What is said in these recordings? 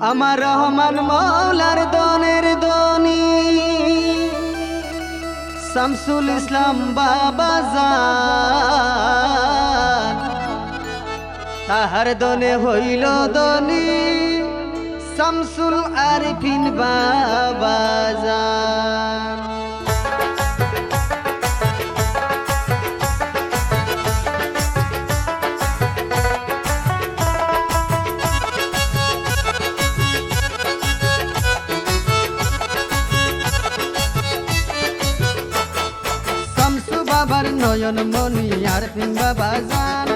আমার রহমান মৌলার দনের দনি শামসুল ইসলাম বাবা তাহার দনে হইল দনি। শামসুল আরিফিন বাবা নয়ন মনি আর পিন বাবা জান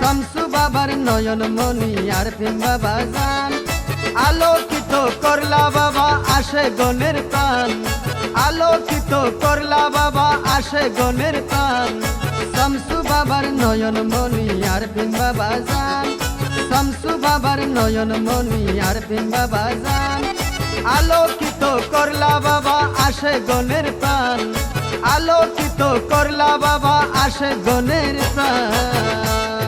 শামসু বাবার নয়ন মনি আর পিন বাবা জান আলোকিত করলা বাবা আসে গনের প্রাণ। আলোকিত করলা বাবা আসে গনের প্রাণ। শামসু বাবার নয়ন মনি আর পিম্বা বাবা জান শামসু বাবার নয়ন মনি আর পিম্বা বাবা জান আলোকিত করলা বাবা আসে গনের প্রাণ। আলোকিত করলা বাবা আসে গনের প্রাণ।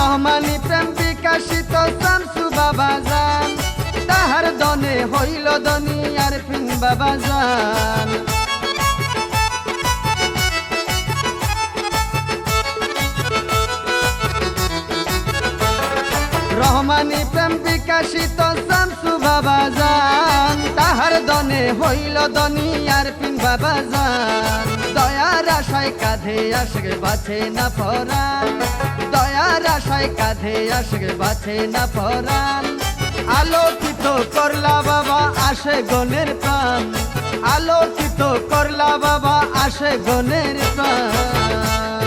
রহমানি প্রেম বিকাশিত শামসু বাবা জান তাহার দনে হইল দনি আর পিন বাবা জান রহমানি প্রেম বিকাশিত শামসু বাবা জান তাহার দনে হইল দনি আর পিন বাবা জান দয়ার আশায় কাঁধে আসে বাছে না পরাণ। আশায় কাঁধে আসে বাছে না পরাণ। আলোকিত করলা বাবা, আসে গনের প্রাণ। আলোকিত করলা বাবা, আসে গনের প্রাণ।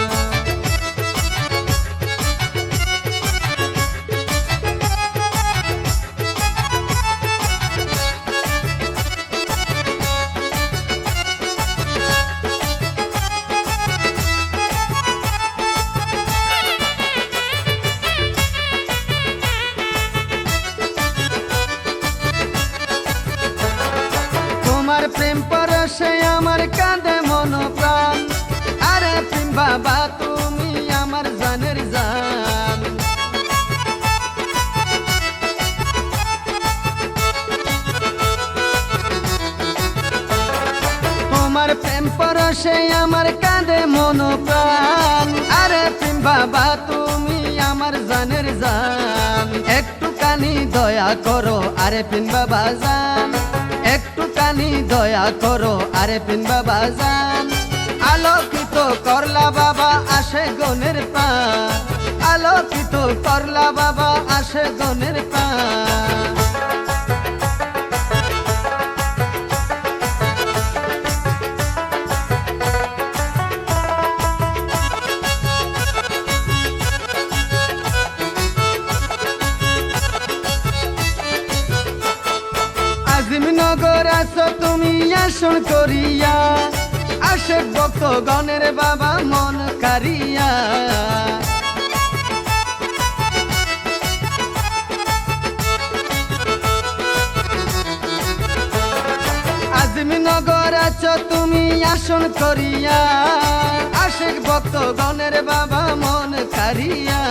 প্রেম পরশে আমার কাঁদে মন প্রাণ আরে প্রেম বাবা, তুমি আমার জানের জান। তোমার প্রেম পরশে আমার কাঁদে মন প্রাণ আরে প্রেম বাবা, তুমি আমার জানের জান। একটুখানি দয়া করো, আরে পিন বাবা, জান। একটুখানি দয়া করো, আরে পিন বাবা জান। আলোকিত করলা বাবা আসে গনের পা আলোকিত করলা বাবা আসে গনের পা আসন করিয়া, আসে ভক্তগণের বাবা মন কারিয়া। আজিমনগর আছো তুমি, আসন করিয়া, আসে ভক্তগণের বাবা মন কারিয়া।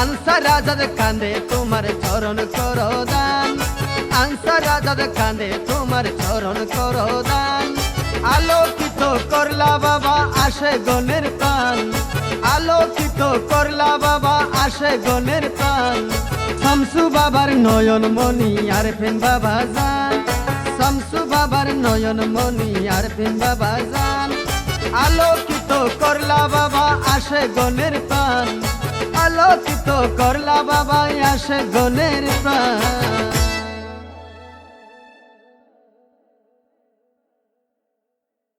আনসার রাজার কান্দে তোমার চরণ করো দান আনসার রাজার কান্দে তোমার চরণ করো আলোকিত করলা বাবা, আসে গনের প্রাণ। আলোকিত করলা বাবা, আসে গনের প্রাণ। শামসু বাবার নয়ন মনি আর ফেন বাবা যান শামসু বাবার নয়ন মনি আর ফেন বাবা যান আলোকিত করলা বাবা, আসে গনের প্রাণ। আলোকিত করলা বাবা, আসে গনের প্রাণ।